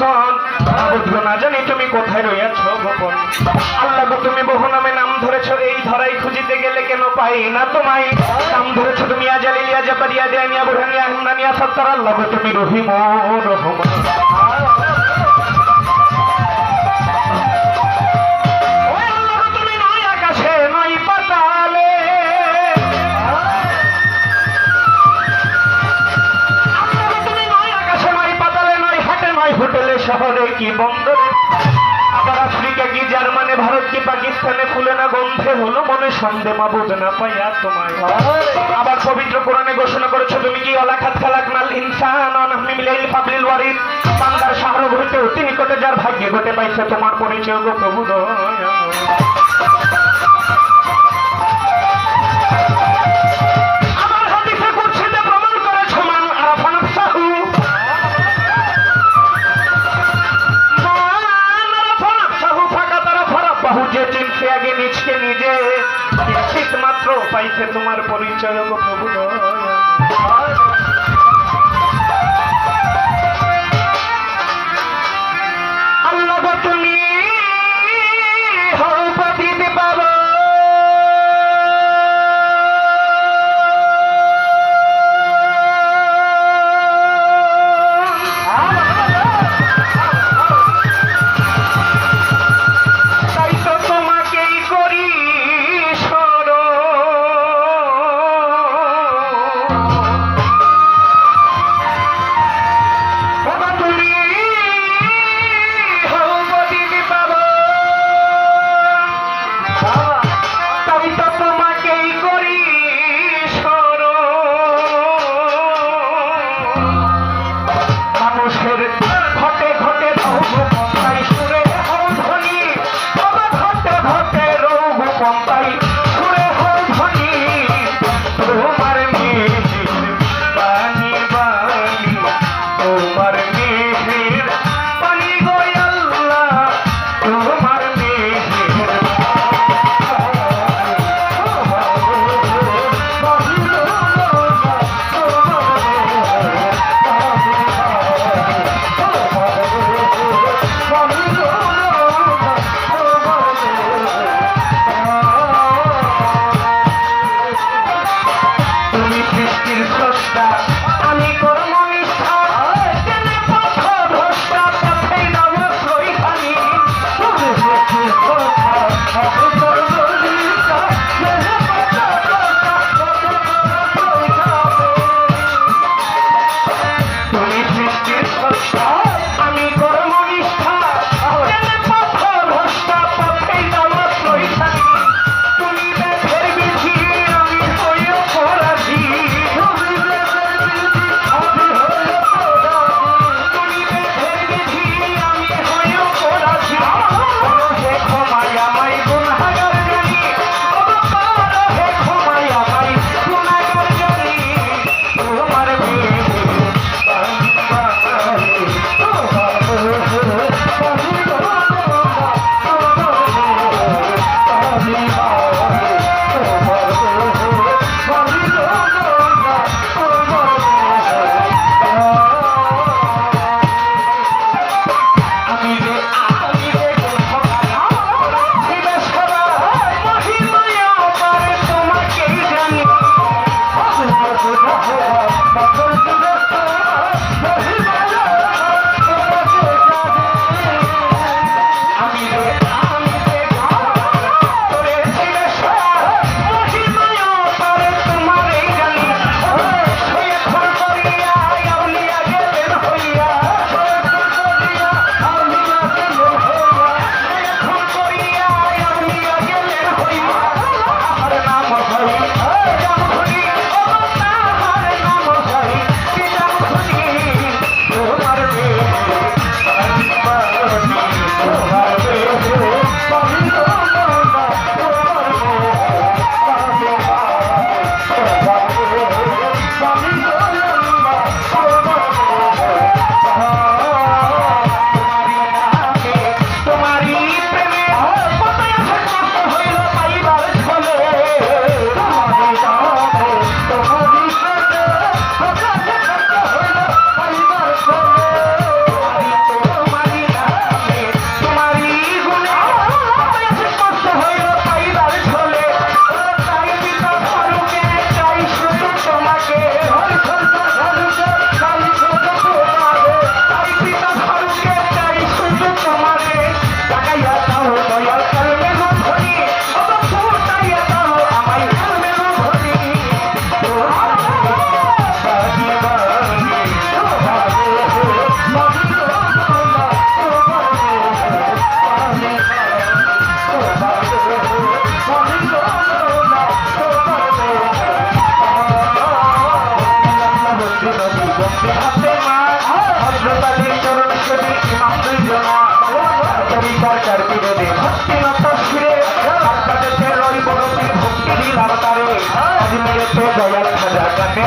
দর্শন বুঝব না জানি তুমি কোথায় রইয়াছ গোপন। আল্লাহ তুমি বহু নামে নাম ধরেছ, এই ধরাই খুঁজিতে গেলে কেন পাই না তোমায়? নাম ধরেছ তুমি আজালিয়া জাপারিয়া দেয়ানিয়া বুড়ানিয়া হিমদানিয়া সত্তর। আল্লাহ তুমি রহিম রহমান তাহলে কি বন্ধ? আবার আফ্রিকা কি জার্মানে, ভারত কি পাকিস্তানে ফুলে না গন্ধে হলো মনে সন্দেহ, মা মাবুদ না পাইয়া তোমায়। আবার পবিত্র কোরআনে ঘোষণা করেছ, তুমি কি অলাখাত খালাক মাল ইনসান আমি মিলে পাবলিল ওয়ারিদ? বান্দার সাহার ঘুরতে অতি নিকটে যার ভাগ্যে ঘটে পাইছে তোমার পরিচয় গো প্রভু দয়া পাইছে তোমার পরিচয় প্রভু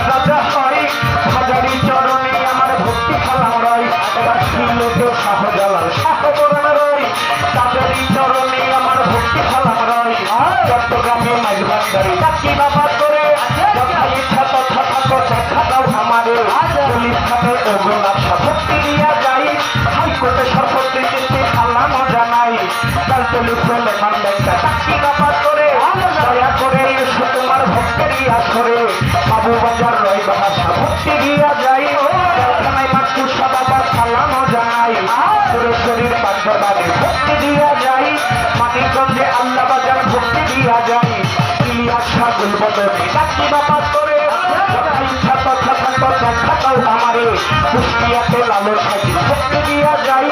খাজা হয় হাজারি দিয়া যাই মানিকগঞ্জে আল্লাহ বাজার ভক্তি দিয়া যাই। ইলিয়াস সাগুল বদলে ডাকি বাবা করে থাকো আমারে। কুষ্টিয়াতে লালন সাজি ভক্তি দিয়া যাই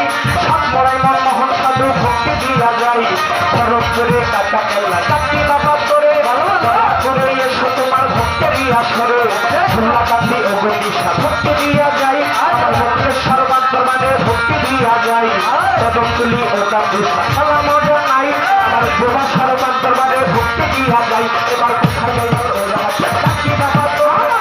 সাতমরাই মনমোহন সাধু ভক্তি দিয়া যাই। খড়গপুরে কাটা করে করে তোমার ভক্তি দিয়া যাই আমার ভক্তেশ্বর বাদ্যমানে ভক্তি দিয়া যাই। কদমতুলি ও কাপুষা সালাম জানাই আমার প্রভাসার বাদ্যমানে ভক্তি দিয়া যাই এবার কোথায় গেল ওরা ডাকি বাবা করে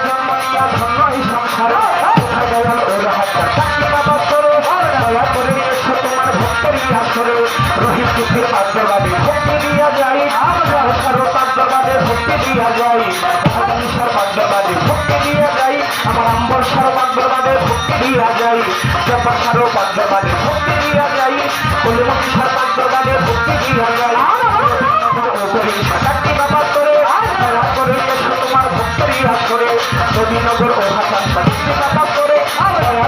জন্মনিয়া ধন্য এই সংসারে কোথায় গেল ওরা ডাকি বাবা করে দয়া বাদ্যবাদে ভক্তি দিয়া যাই। জপাসার বাদ্যবাদে ভক্তি দিয়া যাই। কলিমসার বাদ্যবাদে ভক্তি দিয়া যাই। ডাকি বাবা করে করে তোমার ভক্তেরই আসরে নদীনগর ও হাসান ডাকি বাবা করে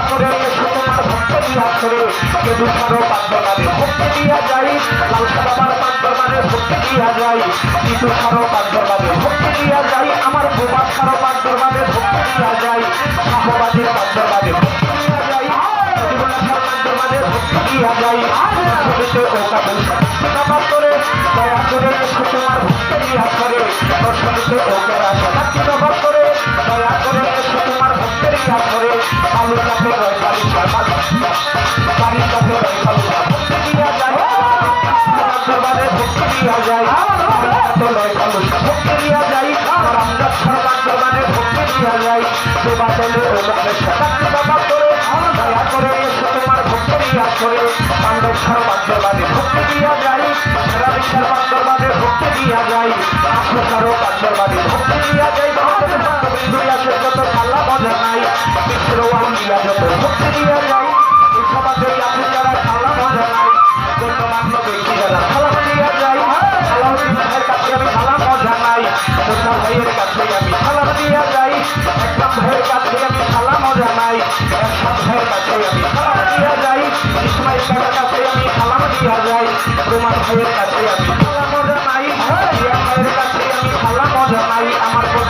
করে তোমার ভক্তেরই আসরে কেদু সারো বাদ্যবাদে ভক্তি দিয়া যাই। লালসা বাবার বাদ্যবাদে ভক্তি দিয়া যাই। সারো বাদ্যবাদে ভক্তি দিয়া যাই। আমার বোমা সারো বাদ্যবাদে ভক্তি ভক্তি আসরে দর্শনীতে ও করে করে আলু কাপে রয় বাড়ি বাড়ির কাছে রয় কালুকা ভক্তি দিয়া যায় দরবারে ভক্তি করে দয়া করে তোমার ভক্তি আসরে পাণ্ডব সরকার দরবারে ভক্তি দিয়া যায় সারা বিশ্বের দরবারে ভক্তি দিয়া আশু সরকার দরবারে ভক্তি দিয়া যায় বিন্দু আসে যত খাল্লা মজা নাই মিশ্র আলিয়া যত ভক্তি দিয়া যায়